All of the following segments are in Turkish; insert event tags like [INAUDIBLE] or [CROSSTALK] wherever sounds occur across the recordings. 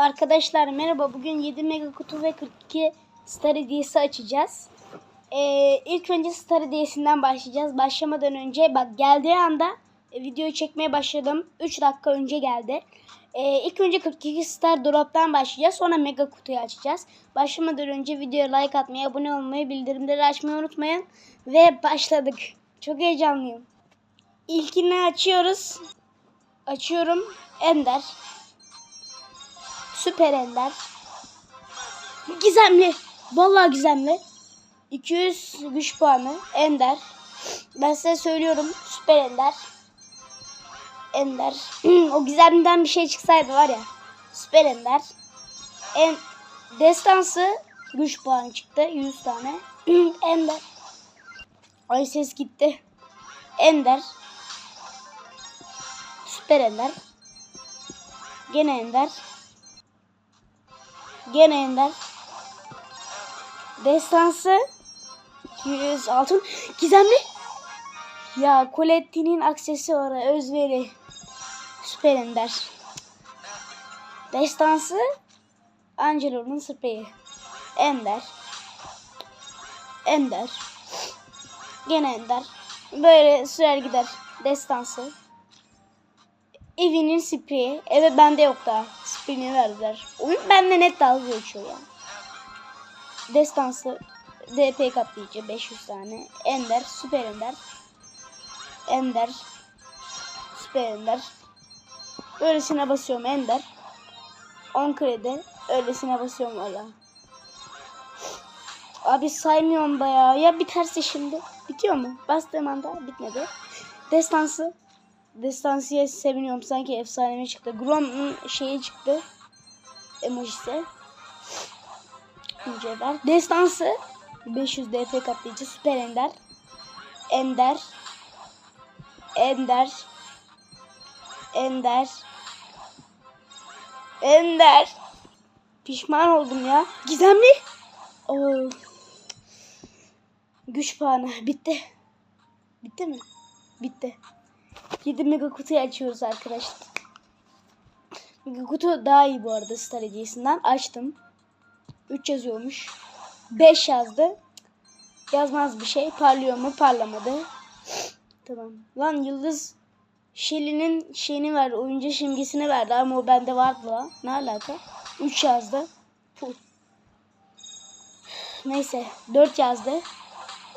Arkadaşlar merhaba. Bugün 7 mega kutu ve 42 star hediyesi açacağız. Ee, ilk önce star hediyesinden başlayacağız. Başlamadan önce bak geldiği anda e, videoyu çekmeye başladım. 3 dakika önce geldi. Ee, ilk önce 42 star drop'tan başlayacağız. Sonra mega kutuyu açacağız. Başlamadan önce videoya like atmayı, abone olmayı, bildirimleri açmayı unutmayın. Ve başladık. Çok heyecanlıyım. İlkini açıyoruz. Açıyorum. Ender. Süper Ender. Gizemli. Vallahi gizemli. 200 güç puanı. Ender. Ben size söylüyorum. Süper Ender. Ender. [CLEARS THROAT] o gizemliden bir şey çıksaydı var ya. Süper Ender. En destansı güç puanı çıktı. 100 tane. [CLEARS THROAT] Ender. Ay ses gitti. Ender. Süper Ender. Gene Ender. Gene Ender. Destansı. 200 altın. Gizemli. Ya Colette'nin aksesuarı özveri. Süper Ender. Destansı. Angelo'nun spreyi. Ender. Ender. Gene Ender. Böyle sürer gider. Destansı. Evinin spreyi. Evet bende yok daha. Spreyini verdiler. Oyun bende net dalga geçiyor ya. Destansı. DP kaplayıcı 500 tane. Ender. Süper Ender. Ender. Süper Ender. Öylesine basıyorum Ender. 10 kredi. Öylesine basıyorum valla. Abi saymıyorum da ya. Ya biterse şimdi. Bitiyor mu? Bastığım anda bitmedi. Destansı. Destansıya seviniyorum. Sanki efsanevi çıktı. Grom'un şeyi çıktı. Emojisi. Mücevher. Destansı. 500 DP katlayıcı. Süper Ender. Ender. Ender. Ender. Ender. Pişman oldum ya. Gizemli. Oo. Güç puanı. Bitti. Bitti mi? Bitti. 7 mega kutuyu açıyoruz arkadaşlar. Mega kutu daha iyi bu arada Star hediyesinden. Açtım. 3 yazıyormuş. 5 yazdı. Yazmaz bir şey. Parlıyor mu? Parlamadı. Tamam. Lan Yıldız Şeli'nin şeyini verdi. Oyuncu simgesini verdi ama o bende vardı lan. Ne alaka? 3 yazdı. Puh. Neyse. 4 yazdı.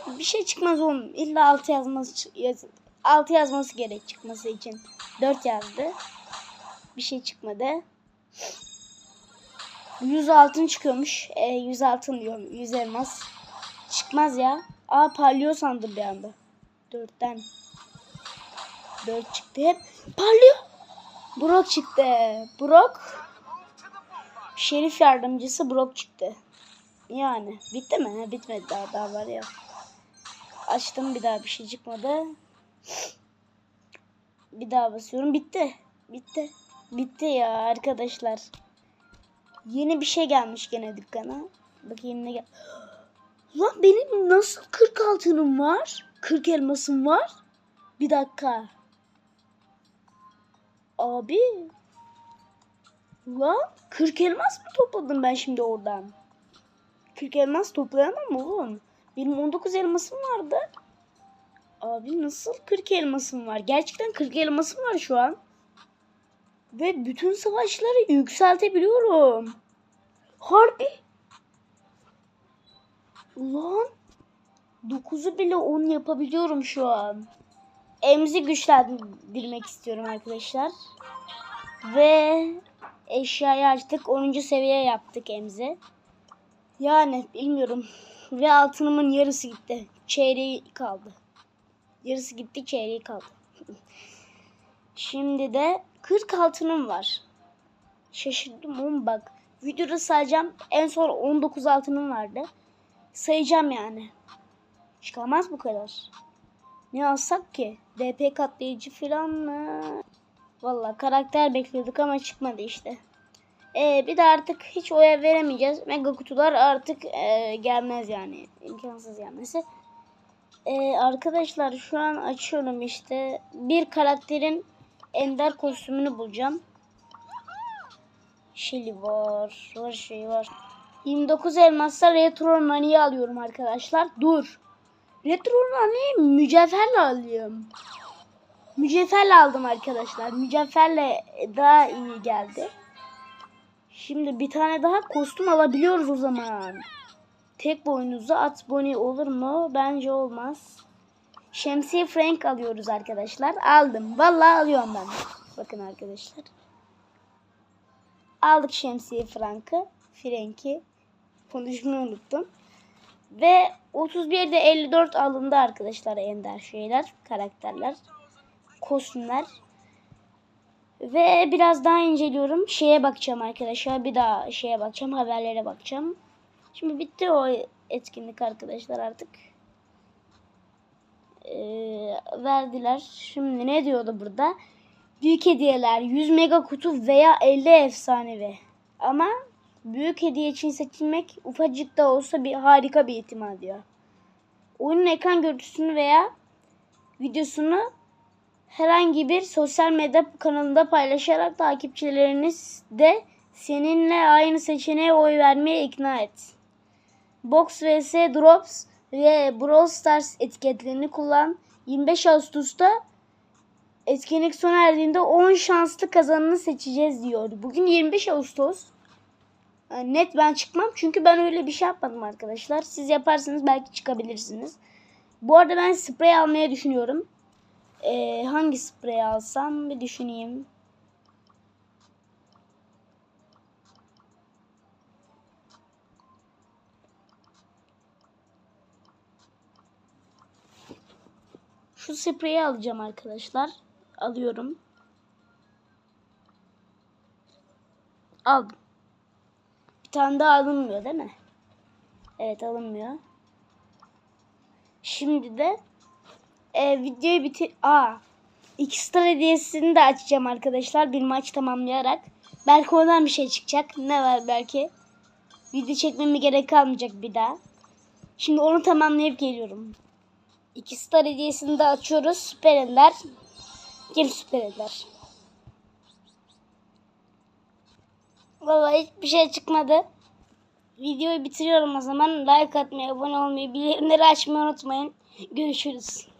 Bir şey çıkmaz oğlum. İlla 6 yazması yaz, 6 yazması gerek çıkması için. 4 yazdı. Bir şey çıkmadı. 100 altın çıkıyormuş. E, 100 altın diyorum. 100 elmas. Çıkmaz ya. Aa parlıyor sandım bir anda. 4'ten. 4 çıktı hep. Parlıyor. Brock çıktı. Brock. Şerif yardımcısı Brock çıktı. Yani bitti mi? Bitmedi daha daha var ya. Açtım bir daha bir şey çıkmadı. Bir daha basıyorum. Bitti. Bitti. Bitti ya arkadaşlar. Yeni bir şey gelmiş gene dükkana. Bakayım ne gel. [GASPS] Lan benim nasıl 40 altınım var? 40 elmasım var. Bir dakika. Abi. Lan 40 elmas mı topladım ben şimdi oradan? 40 elmas toplayamam oğlum. Benim 19 elmasım vardı. Abi nasıl 40 elmasım var? Gerçekten 40 elmasım var şu an. Ve bütün savaşları yükseltebiliyorum. Harbi. Ulan. 9'u bile 10 yapabiliyorum şu an. Emzi güçlendirmek istiyorum arkadaşlar. Ve eşyayı açtık. 10. seviye yaptık emzi. Yani bilmiyorum. Ve altınımın yarısı gitti. Çeyreği kaldı. Yarısı gitti çeyreği kaldı. Şimdi de 40 altınım var. Şaşırdım oğlum bak. Videoda sayacağım. En son 19 altınım vardı. Sayacağım yani. Çıkamaz bu kadar. Ne alsak ki? DP katlayıcı falan mı? Valla karakter bekliyorduk ama çıkmadı işte. Ee, bir de artık hiç oya veremeyeceğiz. Mega kutular artık e, gelmez yani. İmkansız gelmesi. Ee, arkadaşlar şu an açıyorum işte. Bir karakterin ender kostümünü bulacağım. Shelly var. Var şey var. 29 elmasla retro naniyi alıyorum arkadaşlar. Dur. Retro naniyi mücevherle alayım. Mücevherle aldım arkadaşlar. Mücevherle daha iyi geldi. Şimdi bir tane daha kostüm alabiliyoruz o zaman. Tek boynuzlu at boni olur mu? Bence olmaz. Şemsiye Frank alıyoruz arkadaşlar. Aldım. Vallahi alıyorum ben. Bakın arkadaşlar. Aldık şemsiye Frank'ı. Frank'i. Konuşmayı unuttum. Ve 31'de 54 alındı arkadaşlar ender şeyler, karakterler, kostümler. Ve biraz daha inceliyorum. Şeye bakacağım arkadaşlar. Bir daha şeye bakacağım. Haberlere bakacağım. Şimdi bitti o etkinlik arkadaşlar artık. Ee, verdiler. Şimdi ne diyordu burada? Büyük hediyeler 100 mega kutu veya 50 efsanevi. Ama büyük hediye için seçilmek ufacık da olsa bir harika bir ihtimal diyor. Oyunun ekran görüntüsünü veya videosunu herhangi bir sosyal medya kanalında paylaşarak takipçileriniz de seninle aynı seçeneğe oy vermeye ikna et. Box vs Drops ve Brawl Stars etiketlerini kullan. 25 Ağustos'ta etkinlik sona erdiğinde 10 şanslı kazananı seçeceğiz diyor. Bugün 25 Ağustos. Yani net ben çıkmam çünkü ben öyle bir şey yapmadım arkadaşlar. Siz yaparsanız belki çıkabilirsiniz. Bu arada ben sprey almaya düşünüyorum. Ee, hangi sprey alsam bir düşüneyim. Şu spreyi alacağım arkadaşlar. Alıyorum. Aldım. Bir tane daha alınmıyor değil mi? Evet alınmıyor. Şimdi de e, videoyu bitir... Aa, X-Star hediyesini de açacağım arkadaşlar. Bir maç tamamlayarak. Belki oradan bir şey çıkacak. Ne var belki? Video çekmeme gerek kalmayacak bir daha. Şimdi onu tamamlayıp geliyorum. İki star hediyesini de açıyoruz. Süper Ender. Gel Süper Ender. Vallahi hiçbir şey çıkmadı. Videoyu bitiriyorum o zaman. Like atmayı, abone olmayı, bildirimleri açmayı unutmayın. Görüşürüz.